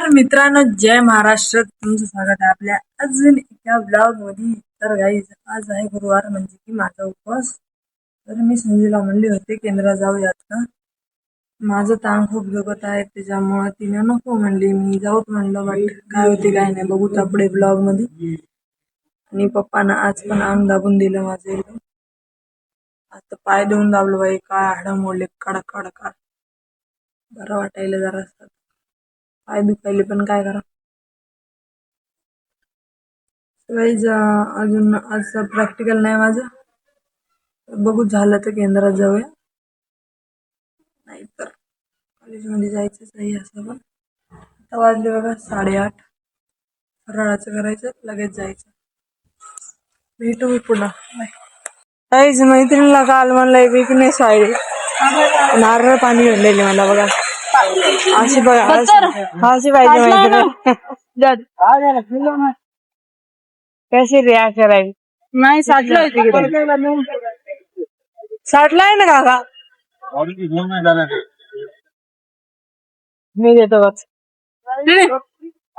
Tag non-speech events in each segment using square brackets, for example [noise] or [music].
तर मित्रांनो जय महाराष्ट्र. तुमचं स्वागत आहे आपल्या अजून एका ब्लॉगमध्ये तर गाईज आज आहे गुरुवार म्हणजे की माझा उपवास. तर मी संजूला म्हणले होते केंद्रात जाऊयात का? माझं ताण खूप दुखत आहे त्याच्यामुळं तिने नको म्हणली. मी जाऊत म्हणलं बट काय होते काय नाही बघू तापडे ब्लॉगमध्ये आणि पप्पानं आज पण अंग दाबून दिलं माझं एकदम. आता पाय देऊन दाबलं बाई काय हाडं मोडले कडक कडक. बरं वाटायला जरा पाय दुखायले पण काय करा गाईज अजून आज प्रॅक्टिकल नाही माझं. बघू झालं तर केंद्रात जाऊया. नाहीतर कॉलेजमध्ये जायचंच नाही असं पण. आता वाजले बघा साडेआठ. फराळाचं करायचं लगेच जायचं. भेटू मी पुन्हा. बाय. काहीच मैत्रिणीला काल म्हणलं नाही साईड नारळ पाणी घडलेले मला बघा. अशी बघा अशी- अशी पाहिजे मैत्रीण कशी रिॲक्ट करायची नाही? साठलं तिकडे साठलाय ना काका? मी देतो बघ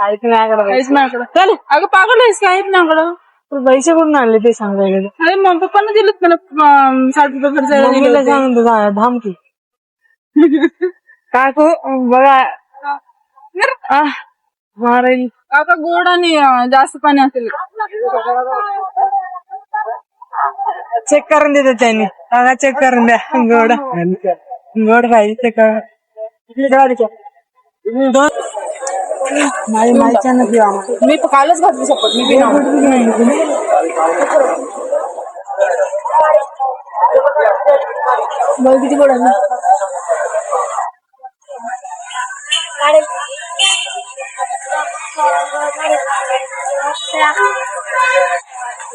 ऐक नाही। काहीच माझ्याकडं चल अगं पागल आहेस काय माझ्याकडं तू पैसे कुठून आणले ते? सांगायला अरे मग पप्पानं दिलेत मला अं, साठ रुपये खर्च दिले मम्मीला होते. सांग तू जा- थांब की। [laughs] काकू बघा. आह, मारेल. काका गोड आणि अं, जास्त पाणी असेल. चेक करून देतो त्यांनी. काका चेक करून द्या. गोड. गोड चेक माहिती नाही आम्हाला. मी कालच घातली शपथ मी पिणार. बघ किती गोड आहे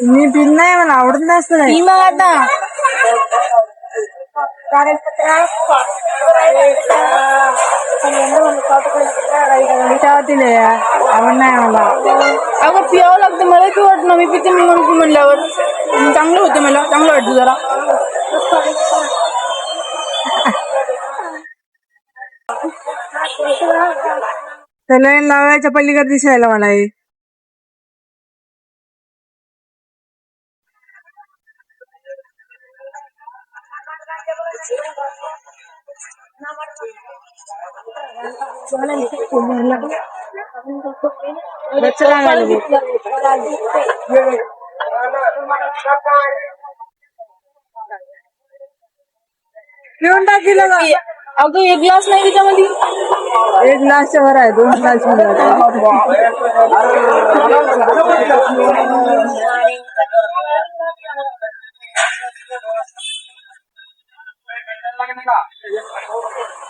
मी पिन नाही मला आवडत नाही असतं नाही. मी मग आता आवडत नाही मला अगं पियावं लागतं मला की वाटणं मी पिते मी म्हणून म्हणल्यावर आणि चांगलं होतं मला चांगलं वाटतं जरा त्याला लावायच्या पलीकडे दिसायला मला हे पिऊन टाकिलं का अगं एक ग्लास नाही त्याच्यामध्ये. एक ग्लासच्या वर आहे दोन ग्लास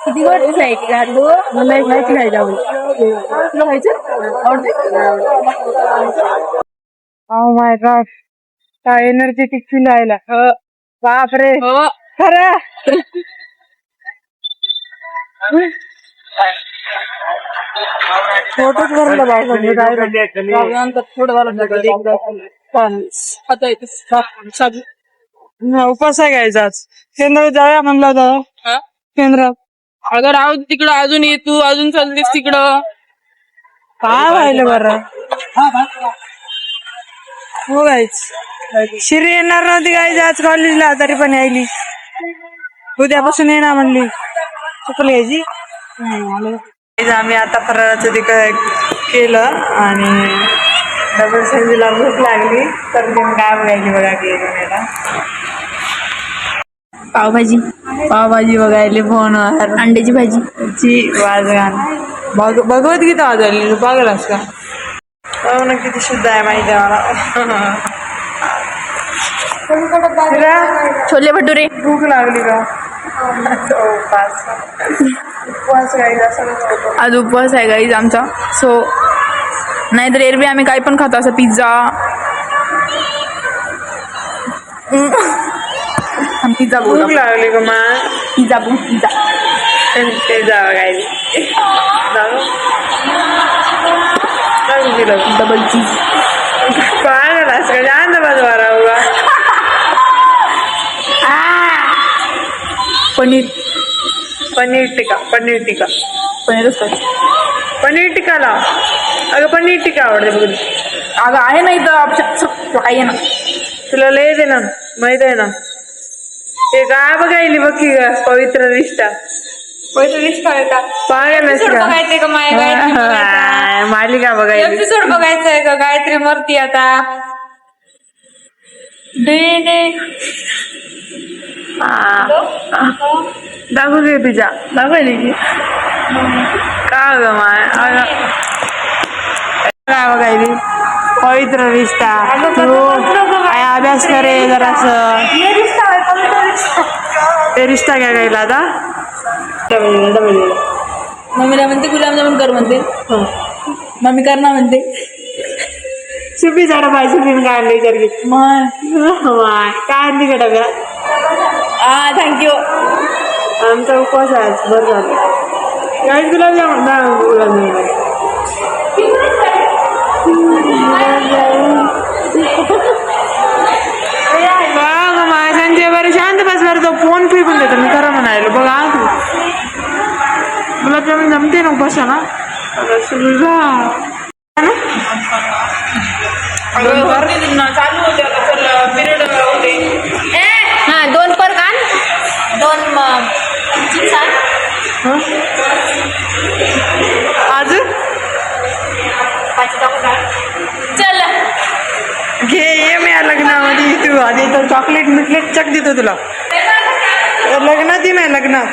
किती गोड फ्लाईट घालू मला एक माहिती नाही जाऊ. तुला खायचं Oh my god. काय एनर्जेटिक फील आयला बापरे. हो. खरं. फोटोच भरलं बाबा थोडं झालं आता येते साबू उपास आहे घ्यायचा आज. केंद्रात जाऊया म्हणलं हा? केंद्रात अगं राहू दे तिकडं अजून ये तू अजून चाललीस तिकडं. काय व्हायलं बरं? हो गायच शिरी येणार नव्हती गायच आज कॉलेजला तरी पण यायली. उद्यापासून येणार म्हणली. चुकली यायची? गाईज, आम्ही आता फराळाचं ते काय केलं आणि डबल संजीला भूक लागली. तर मी काय बघायची बघा गेली मला पावभाजी. पावभाजी बघायली फोनवर अंड्याची भाजी. ची वाजगान भग भगवद्गीता वाजवली. पागलास का? हो ना किती शुद्ध आहे माहिती आहे मला. छोले भटुरे. भूक लागली का? उपवास उपवास असं आज उपवास आहे गाईज आमचा. सो नाहीतर एरवी आम्ही काय पण खातो असं पिझ्झा पिझ्झा भूक लागली मा. पिझ्झा बोल पिझ्झा गायली डबल चीज पागलास का जान बाजू मारा पनीर. पनीर टिक्का पनीर टिक्का. पनीरच पनीर टिक्का लाव अगं पनीर टिक्का आवडते बघ अगं आहे ना इथं ऑप्शन आहे ना. तुला लय दे ना माहीत आहे ना. ते काय बघायली बघ की ग, पवित्र रिश्ता का? पाहायला एपिसोड बघायचंय का माया गायत्री बघायचा मालिका बघायली. एपिसोड बघायचंय का? गायत्री मरती आता. डेने दाखवू दे तुझ्या. दाखवली की. का ग माय? काय बघायली पवित्र रिश्ता. तू काय अभ्यास करे जरासं. ते रिश्ता काय गायला आता. मम्मीला म्हणते गुलाबजामुन कर म्हणते. मम्मी करणार म्हणते. सुपी झाडं पाहिजे काय आणली तर. मग माय. काय आणली का डब्या हा थँक्यू आमचा उपवास आहे आज बरं झालं. ना गुलाबजामुन बघ संजय बरं शांत बस बरं तो फोन फेकून देतो. मी खरं म्हणायला बघ. हा तू गुलाबजामुन जमते ना? उपास ना चालू होते. दोन. अजून? चल. घे ये मी या लग्नामध्ये तू. आधी तर चॉकलेट मिटलेट चक देतो तुला. लग्नात ये मी लग्नात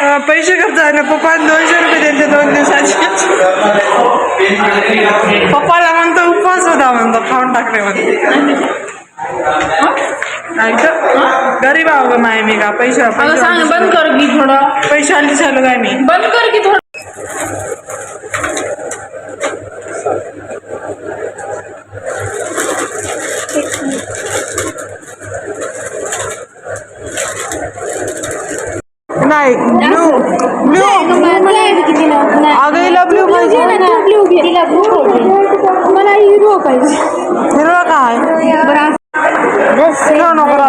अं, पैसे खर्च आहे ना पप्पा दोनशे रुपये त्यांचे दोन दिवसाचे. पप्पाला म्हणतो उपवास होता म्हणतो खाऊन टाकले म्हणते. ऐकतं? गरीब आहो ग माय मी का? पैसे अगं सांग बंद कर की थोडं. पैसे आली चालू काय मी? बंद कर की थोडं. नाही ब्लू ब्लू अगं हिला ब्लू पाहिजे मला हिरो पाहिजे हिरवा काय हिरवा नको राहू दे लई नको राहिली का?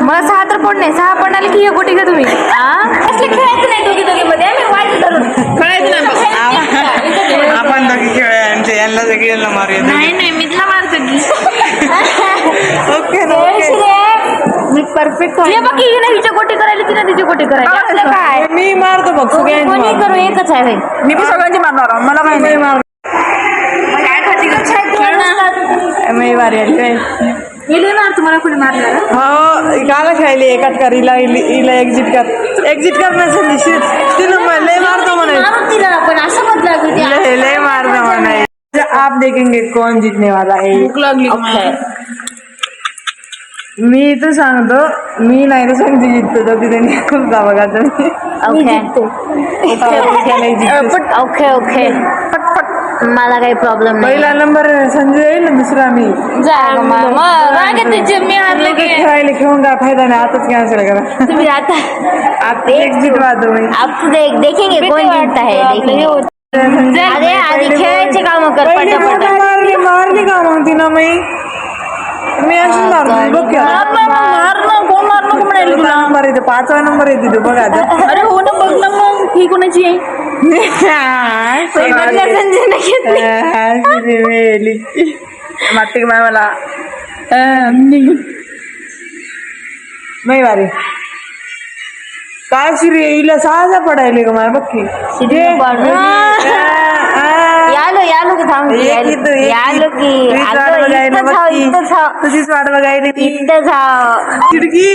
मला सहा तर पड नाही. सहा पडणार की हे कुठे का तुम्ही. खेळायचं नाही दोघी दोघी मध्ये नाही आपण दोघी खेळूया. यांचे यांना सगळ्यांना मारूया नाही नाही. मी तुला मारतो की. ओके मी परफेक्ट हे बघ हिने हिच्या गोटी करायला तिची गोटी करायला. काय मी मारतो बघ. सगळ्यांची कोणी. करू एकच आहे मी पण सगळ्यांची मारणार. मला काही नाही. मारतो काय खाती मी मारी आली काय मार तुम्हाला कोणी मारणार हो काला खेळली एकात कर हिला हिला एक्झिट कर एक्झिट कर तिला म- लय मारतो म्हणे. मारून असं बदला लय लय मारतो म्हणे. आप देखेंगे कौन जीतने वाला है भूक लागली मला? मी तर सांगतो मी नाही तर सांगते जिंकतो तर तिथे खूप जा बघा तुम्ही ओके ओके ओके मला काही प्रॉब्लेम नाही. पहिला नंबर संजय येईल ना दुसरा मी. मी हारले की. खेळायला खेळून काय फायदा नाही आताच कॅन्सल करा. तुम्ही आता आता एक्झिट वाजव आप देख देखेंगे है देखेंगे. अरे आधी खेळायचे काम कर पटापट. मारली मारली का मग तिनं मी? मी अशी बघ कोण म्हणाले तुला? तुला नंबर येते पाचवा नंबर येते बघ. आता अरे हो ना बघ ना मग. ही कोणाची आहे? मेली माती माय मला नाही वारे काय श्री हिला सहाजा पडायले का माय बघ. यालो यालो की थांब यालो की. तुझीच वाट बघायला इथंच हाव चिडकी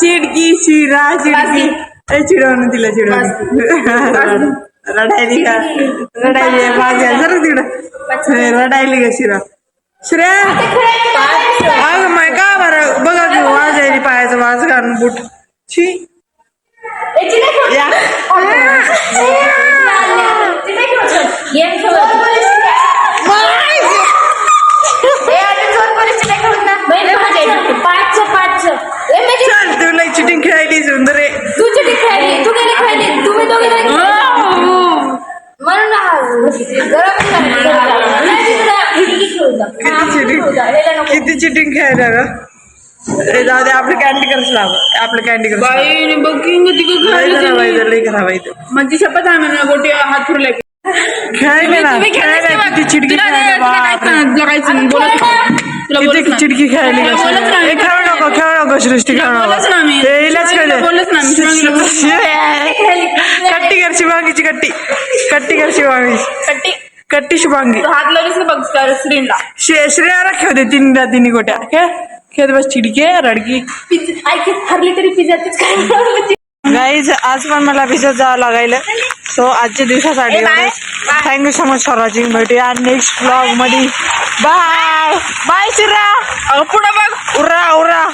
चिडकी शिरा चिडकी चिडवून तिला चिडवून [laughs] रडायली का? रडायली. माझ्या जरा तिकडं. रडायली का शिरा? श्रेया अगं माय का बरं? बघा की वाजायली पायाचं वाज घालून बुट. छी. चिटिंग खेळायला ग जाऊ दे आपलं कॅन्डी क्रश लाव. आपलं कॅन्डी क्रश बाई बघिंग तिकडे लई खराब आहे लई खराब आहे इथं. माझी शपथ आहे म्हणा गोटे हात फिरले खेळायला ना खेळायला किती चिडकी खेळायला खेळू नको खेळू नको सृष्टी खेळू. नको. ते खेळले. कट्टी कर शिवांगीची कट्टी. कट्टी कर शिवांगी कट्टी. कट्टी शुभांगी तू हात लावलीस बघ त्या स्क्रीनला. श्रे- श्रेयाला खेळ दे तीन तिन्ही गोट्या. खेळ. खेळ बस चिडकी रडकी. हरली तरी पिझ्झाच काय गाईज आज पण मला भिजत जावं लागायला. सो आजच्या दिवसासाठी thank you so much for watching भेटूया नेक्स्ट ब्लॉगमध्ये. बाय बाय शिरा पुढं बघ. उरा उरा.